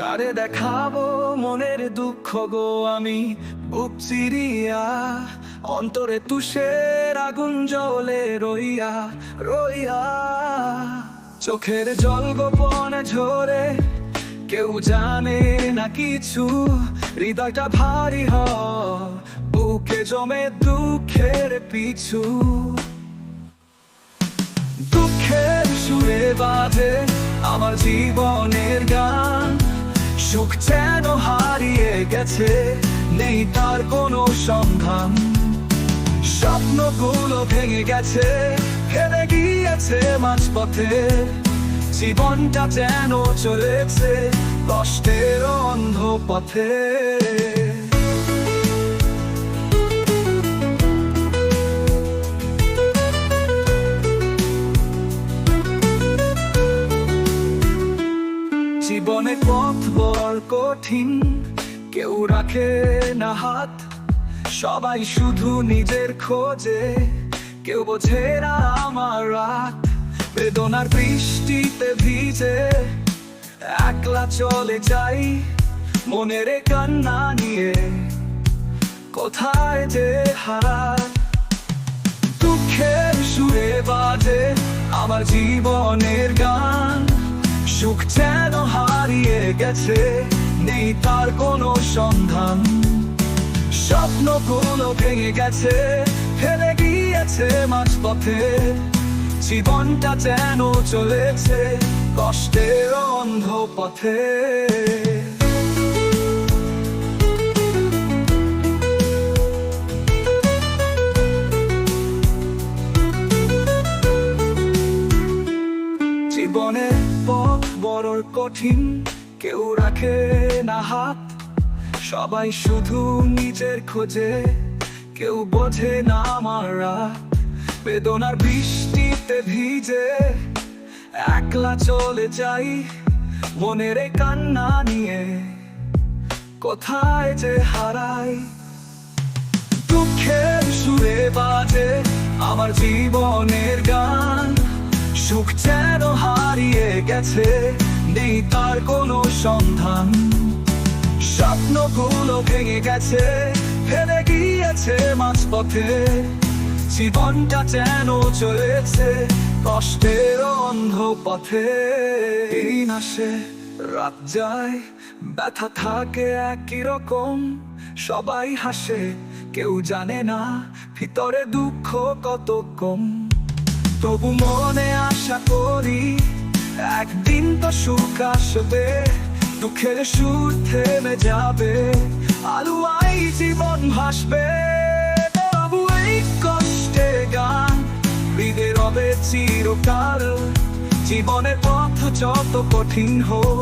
কারে দেখাবো মনের দুঃখ গো আমি? বুক চিরিয়া, অন্তরে তুষের আগুন জলে রইয়া রইয়া। চোখের জল গোপনে ঝরে, কেউ জানে না কিছু, হৃদয়টা ভারী হ, বুকে জমে দুঃখের পিছু। দুঃখের সুরে বাজে আমার জীবনের গান সুখ যেন হারিয়ে গেছে, নেই তার কোনো সন্ধান। স্বপ্ন স্বপ্নগুলো ভেঙে গেছে ফেলে গিয়েছে মাঝপথে। জীবনটা যেন চলেছে কষ্টের অন্ধ পথে জীবনে পথ বড় কঠিন, কেউ রাখে না হাত, সবাই শুধু নিজের খোঁজে, কেউ বোঝে না আমার রাত, বেদনার বৃষ্টিতে ভিজে, একলা চলে যাই মনের কান্না নিয়ে, কোথায় যে হারায় দুঃখের সুরে বাজে আমার জীবনের গান, সুখ গেছে নেই তার কোনো সন্ধান। স্বপ্নগুলো ভেঙে গেছে, ফেলে গিয়েছে মাঝপথে। জীবনটা যেন চলেছে কষ্টের অন্ধ পথে জীবনের পথ বড় কঠিন। কেউ রাখে না হাত, সবাই শুধু নিজের খোঁজে। কেউ বোঝে না রাত বেদনার বৃষ্টিতে ভিজে। একলা চলে যাই মনের কান্না নিয়ে। কোথায় যে হারাই? দুঃখের সুরে বাজে আমার জীবনের গান। সুখ যেন হারিয়ে গেছে, নেই তার কোনো সন্ধান। স্বপ্ন স্বপ্নগুলো ভেঙে গেছে ফেলে গিয়েছে মাঝপথে। জীবনটা যেন চলেছে কষ্টের অন্ধ পথে দিন আসে রাত যায়, ব্যথা থাকে একই রকম। সবাই হাসে, কেউ জানে না ভিতরে দুঃখ কত কম। তবু মনে আশা করি, একদিন তো সুখ আসবে। দুঃখের সুর থেমে যাবে, আলু আই জীবন ভাসবে। তবু এই কষ্টে গান বিদে রবে চিরকাল। জীবনের পথ যত কঠিন হোক